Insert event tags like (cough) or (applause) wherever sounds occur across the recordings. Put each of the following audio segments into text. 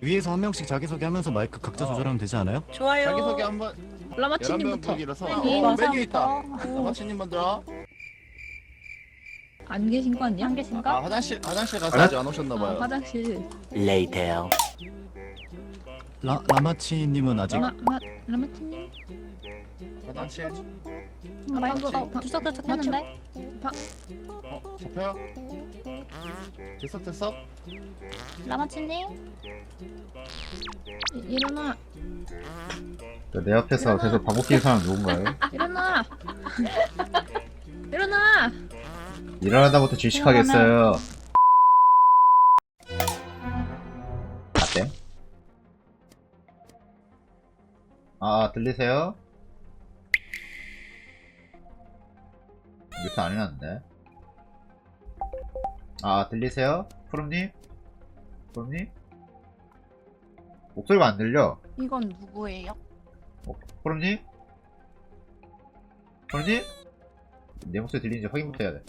위에서 한 명씩 자기소개하면서 마이크 각자 조절하면 되지 않아요? 좋아요. 자기소개 한번 라마치님부터. 11명 네, 어, 맞아. 메뉴 있다 마치님 먼저 안 계신 거 아니야? 안 계신가? 아 화장실 화장실 가서 아직 안 아, 오셨나봐요 화장실. 라, 라마치님은 아직 마, 마, 라마치님? 화장실 아, 말고 방금- 어, 들썩들썩 했는데? 어 잡혀요? 됐어 됐어? 라마치님? 이- 일어나, 내 앞에서 계속 반복기는 사람 누군가요? (laughs) 일어나. (laughs) 일어나. 일어나다부터 질식하겠어요. 어때? 아, 들리세요? 뮤트 안 해놨는데. 아, 들리세요? 푸름님? 푸름님? 목소리가 안 들려. 이건 누구예요? 푸름님? 푸름님? 내 목소리 들리는지 확인부터 해야 돼.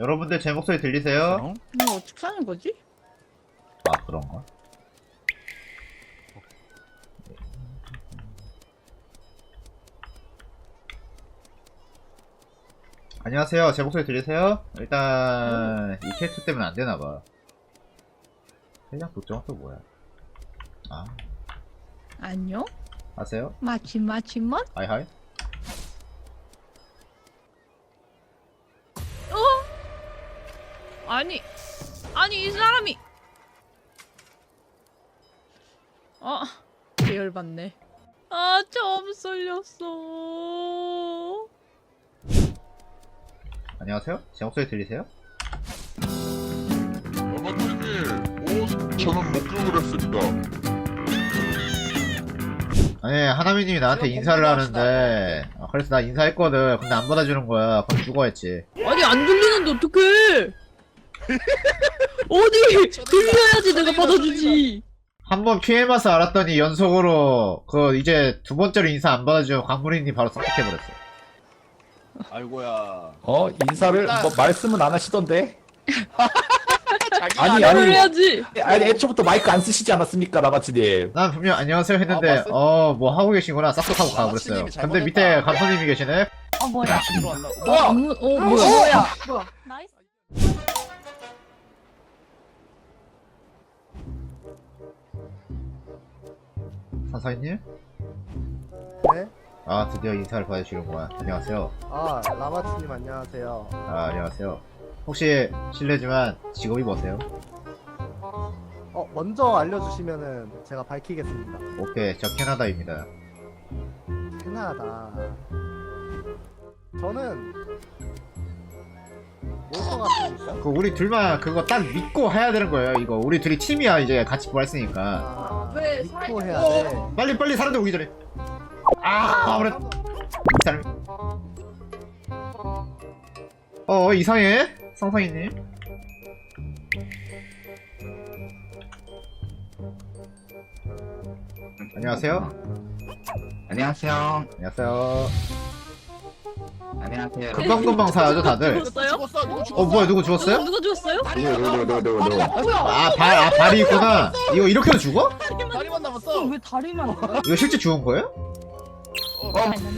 여러분들 제 목소리 들리세요? 이거 어떻게 하는 거지? 아 그런가? 안녕하세요. 제 목소리 들리세요? 일단 이 캐릭터 때문에 안 되나 봐. 해당 도정은 또 뭐야? 아 안녕? 아세요? 마침, 마침, 멋? 하이 하이. 아니, 아니, 이 사람이. 아, 계열받네. 아, 처음 쏠렸어. 안녕하세요. 제 목소리 들리세요? 오, 저는 목격을 했습니다. 아니 하나미님이 나한테 인사를. 하는데 어, 그래서 나 인사했거든. 근데 안 받아주는 거야. 그럼 죽어야지. 아니, 안 들리는데 어떡해! (laughs) 어디! 들려야지 내가 받아주지! 한 번 피해마서 알았더니 연속으로 그 이제 두 번째로 인사 안 받아주면 광물이님 바로 선택해버렸어. 아이고야 어 인사를 일단- 뭐 말씀은 안 하시던데 아니, 안 아니. 해야지! 아니 애초부터 마이크 안 쓰시지 않았습니까 라마치님 난 분명 안녕하세요 아, 했는데 봤어요? 어뭐 하고 계시구나 싹둑 하고 아, 가버렸어요. 근데 밑에 잘못했다. 감독님이 계시네. 어 뭐야? 들어왔나? 어, 아무, 어, 뭐야? 나이스. 선사님? 네? 아 드디어 인사를 받으시는구나. 안녕하세요. 아, 라마치님 안녕하세요. 아 안녕하세요. 혹시 실례지만 직업이 뭐세요? 어, 먼저 알려주시면은 제가 밝히겠습니다. 오케이 저 캐나다입니다. 캐나다. 저는 뭘것 같습니까? 그 우리 둘만 그거 딱 믿고 해야 되는 거예요. 이거 우리 둘이 팀이야 이제 같이 부활했으니까. 아, 왜 믿고 해야 돼. 빨리 빨리 사람들 오기 전에. 아 아무래도 이 사람이. 어 이상해 상상이님. 안녕하세요. 안녕하세요. 안녕하세요. 안녕하세요. 금방금방 사야죠 다들. 죽었어요? 죽었어 누구 죽었어 어 뭐야 누구 죽었어요? 누가 죽었어요? 누구 누구 누구 누구 누구. 아 발 아 발이 있구나. 이거 이렇게도 죽어? 다리만 남았어 왜 다리만 안 이거 실제 죽은 거예요?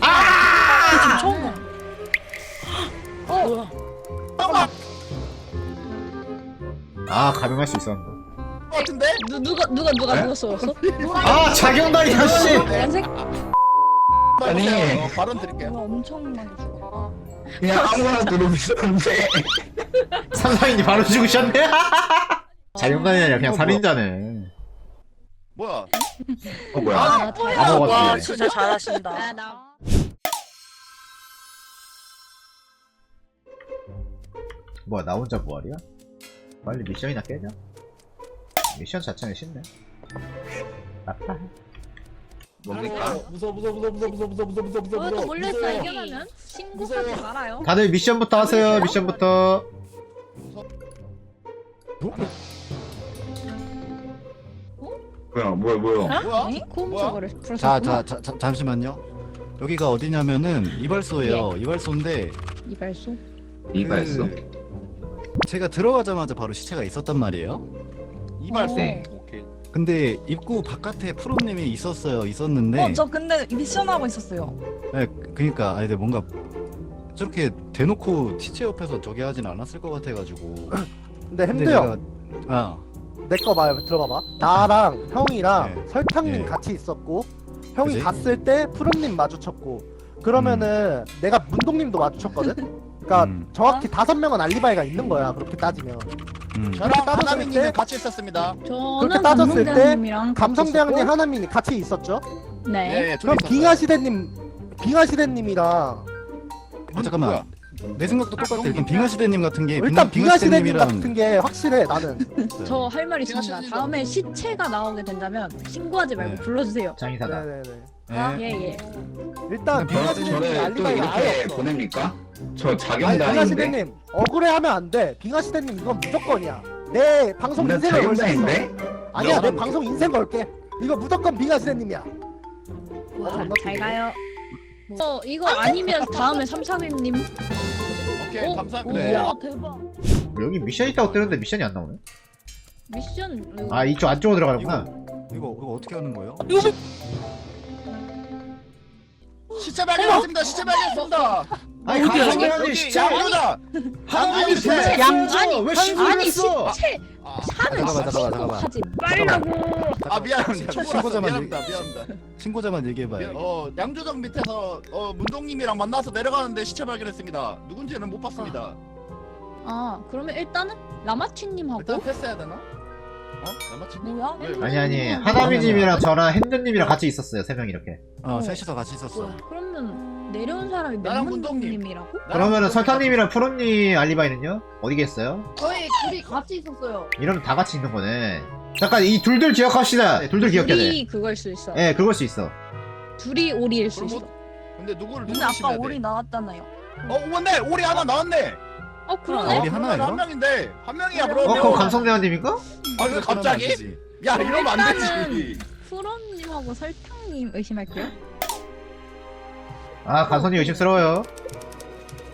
아! 처음 봐. 뭐야? 아 감염할 수 있었는데. 같은데? 누, 누가, 누가, 누가, 네? 누가 쏘았어? 아 자경단이야 씨. 빨간색? 아니. 어, 발언 드릴게요 이거 엄청나게 죽었다. 그냥 아무거나 들어오셨는데. 상상이님 바로 죽으셨네. (laughs) 자경단이 아니라 그냥 살인자네. 뭐야 어 뭐야? 아, 뭐야? 바보 와, 같아. 진짜 잘하신다. 아, 나. 뭐야 나 혼자 부활이야? 빨리 미션이나 깨자. 미션 자체는 쉽네. 아빠. 뭡니까? 무서워 무서워 무서워 무서워 무서워 무서워 무서워 무서워 무서워 또 몰렸어, 무서워. 이겨면은? 신고하지 말아요. 다들 미션부터 하세요. 미션부터. 뭐야 뭐야 뭐야? 뭐야? 코 뭐야? 훔쳐버려. 자, 자, 자, 자 잠시만요. 여기가 어디냐면은 이발소예요. 이발소인데 이발소? 이가 있어? 그 제가 들어가자마자 바로 시체가 있었단 말이에요. 이발소. 네. 오케이. 근데 입구 바깥에 프로님이 있었어요. 있었는데. 어 저 근데 미션 하고 있었어요. 네, 그니까 아니 근데 뭔가 저렇게 대놓고 시체 옆에서 저기 하진 않았을 것 같아가지고. (clears throat) 근데 근데 햄드 형, 제가- 아 내거말 들어봐봐. 나랑 형이랑 네. 설탕님 네. 같이 있었고, 형이 그지? 갔을 때 푸른님 마주쳤고, 그러면은 내가 문동님도 마주쳤거든? 그러니까 음. 정확히 다섯 명은 알리바이가 있는 거야, 그렇게 따지면. 음. 저랑 때- 같이 있었습니다. 저는 그렇게 따졌을 때 감성대왕님이랑 감성대왕님 하나민이 같이 있었죠? 네. 예, 예, 그럼 있었어요. 빙하시대님, 빙하시대님이랑 어, 잠깐만. 내 생각도 똑같아. 일단 빙하시대님 같은 게 일단 빙하 시대님 빙하시대님이랑- 같은 게 확실해, 나는. (laughs) 저 할 말 있습니다. 다음에 시체가 나오게 된다면 신고하지 말고 네. 불러주세요. 장의사다. 네네네. 예. 예예. 일단 빙하 시대님이 저를 또 알리바이가 아예 이렇게 없어. 보냅니까? 저 아니 자경단인데 빙하시대님 억울해하면 안 돼. 빙하 시대님 이건 무조건이야. 내 방송 나 인생을 걸수 있어. 자경단인데? 아니야 내 방송 인생 걸게. 이거 무조건 빙하 시대님이야. 와, 잘 가요. 어 이거 아니면 다음에 삼삼님님. 오케이, 어? 감사합니다. 네. 이야 대박. 여기 미션 있다고 뜨는데 미션이 안 나오네. 미션. 이거- 아 이쪽 안쪽으로 들어가는구나. 이거 이거 어떻게 하는 거예요? 시체 발견했습니다. 시체 발견했습니다. 아니 여기, 감성대왕님 여기 시체 양조다. 하나님이 시체. 도대체 양- 양조 아니, 왜 했어? 시체 아, 하면 잠깐만, 잠깐만, 잠깐만. 신고하지 말라고. 아 미안합니다. 신고자만 미안합니다. 미안합니다. 신고자만 얘기해봐요. 어 양조장 밑에서 어 문동님이랑 만나서 내려가는데 시체 발견했습니다. 누군지는 못 봤습니다. 아 그러면 일단은 라마치님하고 일단 패스해야 되나? 어? 뭐야? 왜? 아니 아니 음. 하나미님이랑 저랑 핸드님이랑 같이 있었어요 세 명 이렇게. 어, 어. 셋이서 같이 있었어. 뭐야? 그러면 내려온 사람이 나랑 문동님. 맨문동님이라고? 그러면은 설탕님이랑 푸른님 알리바이는요? 어디 계어요? 저희 둘이 같이 있었어요. 이러면 다 같이 있는 거네. 잠깐 이 둘들 기억합시다. 네, 둘들 기억해야 돼. 둘이 그걸 수 있어. 예, 네, 그럴 수 있어. 둘이 오리일 수 그럼 있어. 뭐- 근데 누구를 근데 누구 아까 심해야 오리 돼? 나왔잖아요. 어 오네 오리 하나 나왔네. 어 아, 그러네. 오리 그러면 하나예요? 한 명인데 한 명이야 어, 그러면. 어, 그럼 감성대왕님인가? 아 왜 갑자기? 야 이러면 안 되지. 일단은 프로님하고 설탕님 의심할게요. 아, 간선이 의심스러워요.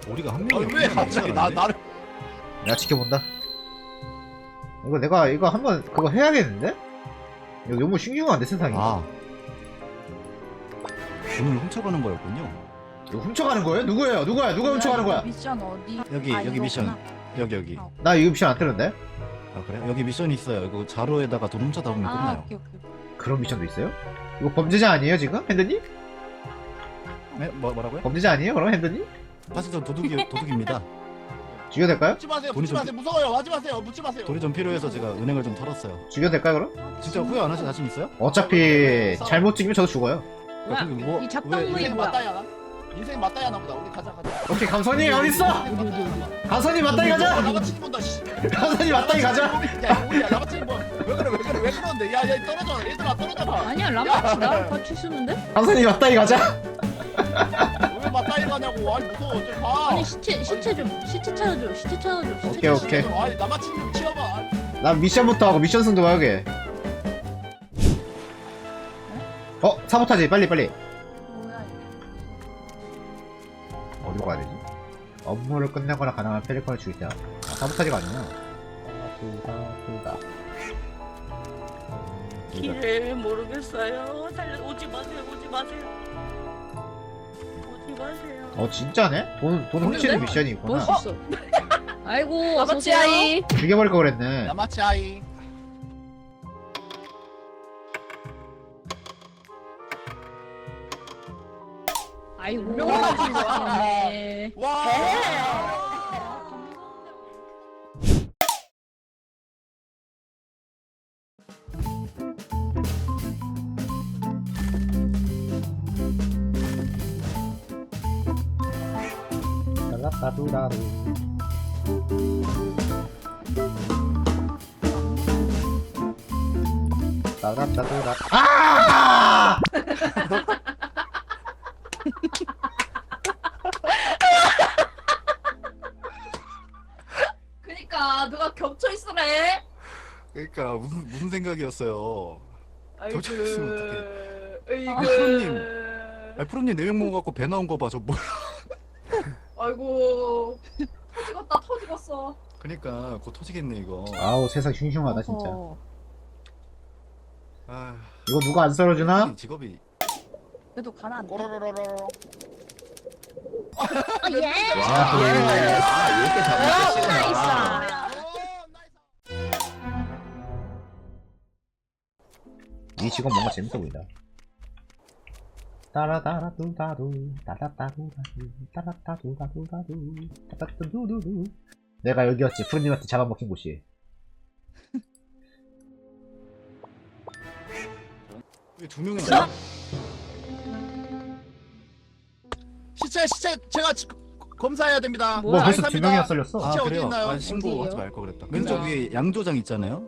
우리가 한 아, 명이 왜 갑자기 나 나를? 내가 지켜본다. 이거 내가 이거 한번 그거 해야겠는데? 이거 너무 신기한데 세상이. 아 돈을 훔쳐가는 거였군요. 이거 훔쳐가는 거예요? 누구예요? 누구야? 누가 훔쳐가는 거야? 미션 어디? 여기 아, 여기 이거구나. 미션 여기 여기. 아. 나 이거 미션 안 뜨는데? 아 그래? 여기 미션이 있어요. 이거 자루에다가 돈 훔쳐다 보면 아 끝나요. 오케이 오케이. 그런 미션도 있어요? 이거 범죄자 아니에요 지금? 핸드님? 네? 뭐 뭐라고요? 범죄자 아니에요? 그럼 핸드님? 사실 전 도둑이 도둑입니다. 죽여도 될까요? 묻지 마세요. 돈이 묻지 좀- 마세요. 무서워요. 하지 마세요. 묻지 마세요. 돈이 좀 필요해서 제가 은행을 좀 털었어요. 죽여도 될까요 그럼? 진짜 후회 안 하실 자신 있어요? 어차피 잘못 찍으면 저도 죽어요. 뭐야? 그게 뭐- 이 왜- 잡담문이 인생 뭐야? 맞다야. 인생 맞다야 나보다. 우리 가자 가자. 오케이 감선이 어딨어? 감선이 맞다이 가자! 나가치기 본다. 씨. 감선이 맞다이 가자! 야 우리야 나가치기 뭐? 왜 그래 왜 그래 왜 그러는데? 야야 떨어져. 얘들아 떨어져라. 아니야 라마치 나랑 같이 쓰는데? 감선이 맞다이 가자! 왜 맞다이 가냐고. 아니 무서워. 좀 봐. 아니 시체 시체 좀 시체 찾아줘 시체 찾아줘. 시체 오케이 오케이. 아니 나마치기 좀 치워봐. 난 미션부터 하고 미션 승도 하게. 어? 사보타지 빨리 빨리. 뭐야 이게? 어디로 가야 되지? 업무를 끝내거나 가능한 페리컨을 죽이자. 아, 사보타지가 아니야. 사보타, 길을 모르겠어요. 살려 오지 마세요. 오지 마세요. 어 진짜네? 돈, 돈 훔치는 미션이 있구나. 멋있어. (laughs) 아이고 어서 아버지 오세요. 아이. 죽여버릴 거 그랬네. 나마치 아이. 아이고 명함 맛있겠네. 와. 따두라루. 라라따두라. 아! (laughs) 그니까 누가 겹쳐 있으래. 그러니까 무슨 무슨 생각이었어요. 겹쳐 있으면 어이구. 아, 프로님. 아, 프로님 네명 모아갖고 배 나온 거 봐. 저 뭐? 아이고. 터지겠다 터지겠어. 그니까 곧 터지겠네 이거. 아우 세상 흉흉하다 진짜. 어. 아, 이거 누가 안 썰어주나? 직업이 그래도 가라. 꼬로로로로. 아, 예. 와. 아 이렇게 나이스. 이 직업 뭔가 재밌어 보인다. 따라따라뚜다두 따라따두다두 따라따두다두다두 따라따두두두 내가 여기였지 푸른님한테 잡아먹힌 곳이 왜두 명이 어? 시체 시체 제가 지- 검사해야 됩니다. 뭐? 벌써 두. 명이나 썰렸어 아, 아 어디? 있나요? 아, 신고하지 어디예요? 말걸 그랬다. 왼쪽 위에 양조장 있잖아요.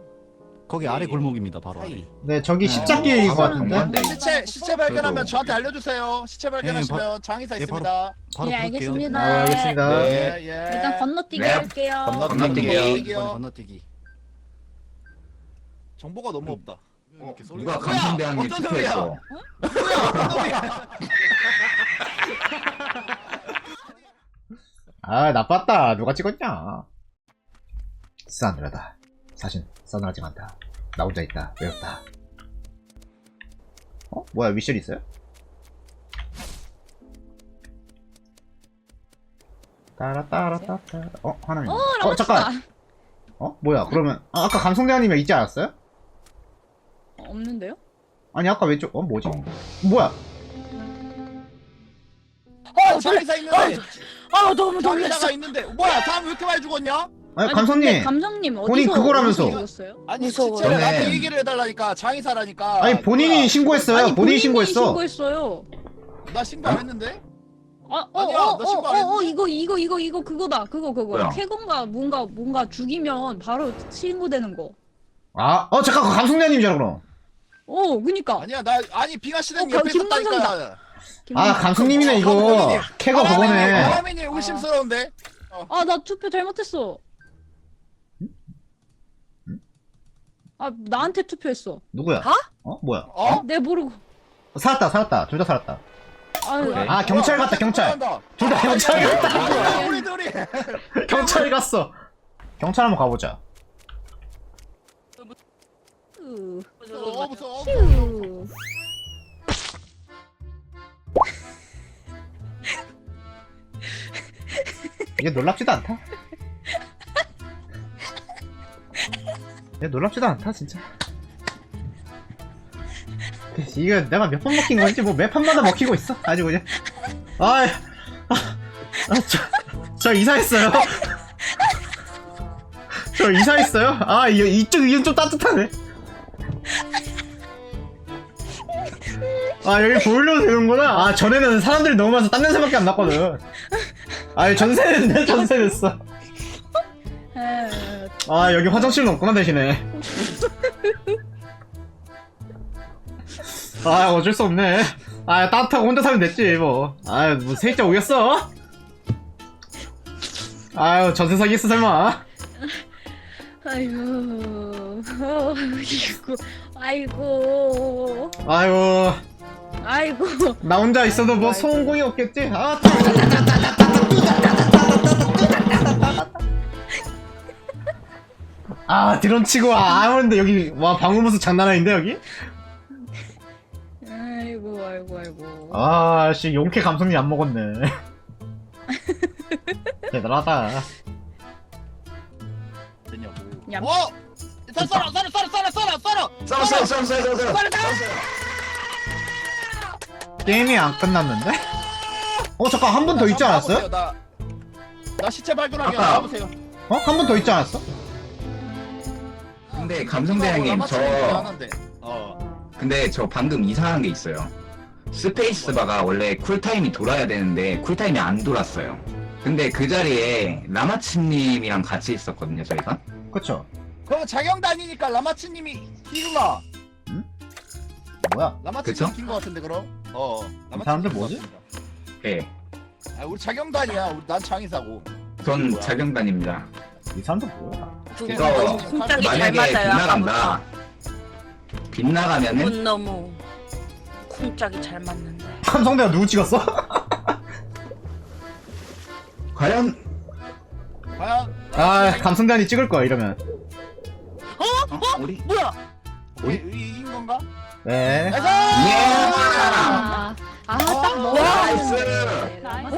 거기 아래 골목입니다. 바로 아래. 네 저기 네. 십자길인 것 같은데? 시체 시체 발견하면 저한테 알려주세요. 시체 발견하시면 장의사 예, 바로- 있습니다. 바로 예, 볼게요. 알겠습니다. 아 알겠습니다 네. 예, 예. 일단 건너뛰기 네. 할게요. 건너뛰기. 건너뛰기요. 건너뛰기. 정보가 너무 없다. 이렇게 소리 누가 어떤 투표했어 아 나빴다 누가 찍었냐 싸늘하다 사실 싸늘하지 않다 나 혼자 있다 외롭다 어? 뭐야 미션 있어요? 따라따라따따 어? 하나님 어, 어. 잠깐 어? 뭐야 그러면 아, 아까 감성대왕님이 있지 않았어요? 없는데요? 아니 아까 왼쪽 어 뭐지? 뭐야 어, 장의사 있는데. 아 너무. 장의사가 있는데. 뭐야? 사람 왜 이렇게 많이 죽었냐? 아니 아니, 감성님 감성님 어디서 본인 그거라면서. 어디서? 아니 무서워요. 시체를 나한테 얘기를 해달라니까 장의사라니까. 아니 본인이 뭐야? 신고했어요 아니 본인이 본인이 신고했어 신고했어요. 나 신고 안 했는데? 아, 어, 아니야, 어, 나 어, 신고 안 어, 어, 했는데? 이거, 이거, 이거, 이거, 그거다. 그거, 그거. 뭐야? 캐건가 뭔가, 뭔가 죽이면 바로 신고되는 거. 아, 어 잠깐 그거 감성대왕님이잖아 그럼 어, 그니까. 아니야 나 아니 비가 씨는 어, 옆에 김문성이다. 있었다니까. 아 감성님이네 이거 캐거 그거네 바람이니 의심스러운데. 아, 나 투표 잘못했어. 아, 나한테 투표했어. 누구야? 어? 뭐야? 어? 내 모르고. 살았다 살았다 둘 다 살았다 아유, 그래? 아 경찰 갔다 경찰 둘 다 경찰 갔다 아, 우리 둘이. (laughs) 경찰 갔어 경찰 한번 가보자 으, 어 무서워. 휴. 이게 놀랍지도 않다 이게 놀랍지도 않다 진짜. 이거 내가 몇 번 먹힌 건지 뭐 매 판마다 먹히고 있어 아주 그냥. 아이 아, 아, 저, 저 이사했어요. 저 이사했어요? 아 이, 이쪽 이건 좀 따뜻하네. 아 여기 보일러도 되는구나. 아 전에는 사람들이 너무 많아서 딴 냄새밖에 안 났거든. 전세는데 전세 냈어 에, 아 여기 화장실은 없구나 대신에. (laughs) 아 어쩔 수 없네. 아 따뜻하고 혼자 살면 됐지 뭐아뭐 세입자 오겠어? 아유 전세 사기했어 설마. 아이고, 어, 이거, 아이고, 아유. 아이고. 나 혼자 있어도 뭐 소음공이 없겠지? 아 아 드럼 치고 아 아무런데 여기 와 방음부스 장난 아닌데 여기 아이고, 아이고, 아이고. 아씨 용케 감성이 안 먹었네 (laughs) 대단하다 되냐고. 얌. 어? 일단 썰어 썰어 썰어 썰어 썰어 썰어. 썰어 썰어 썰어 썰어 썰어 게임이 안 끝났는데? 어 잠깐 한 분 더 있지 않았어요? 나, 나 시체 발견하게 아까. 나와보세요. 어? 한 분 더 있지 않았어? 근데 감성대왕님 저 어. 근데 저 방금 이상한 게 있어요 스페이스바가 원래 쿨타임이 돌아야 되는데 쿨타임이 안 돌았어요 근데 그 자리에 라마치님이랑 같이 있었거든요 저희가 그쵸 그럼 자경단이니까 라마치님이 희구가 뭐야 그쵸? 킨거 같은데 그럼? 어. 라마치님 사람들 킨거 뭐지? 같습니다. 예. 아, 우리 자경단이야. 우리 난 장의사고. 전 뭐야? 자경단입니다 이 사람들 뭐야 이거 쿵짝이 잘 만약에 맞아요 빗나간다 아까부터 빗나가면은 문 너무 쿵짝이 잘 맞는데 감성대가 누구 찍었어? (laughs) 과연 과연 아 감성단이 찍을 거야 이러면 어? 우리 뭐야? 우리 이긴 건가? 네 예! 아, 아, 딱 나이스! 먹어야 되는데. 나이스.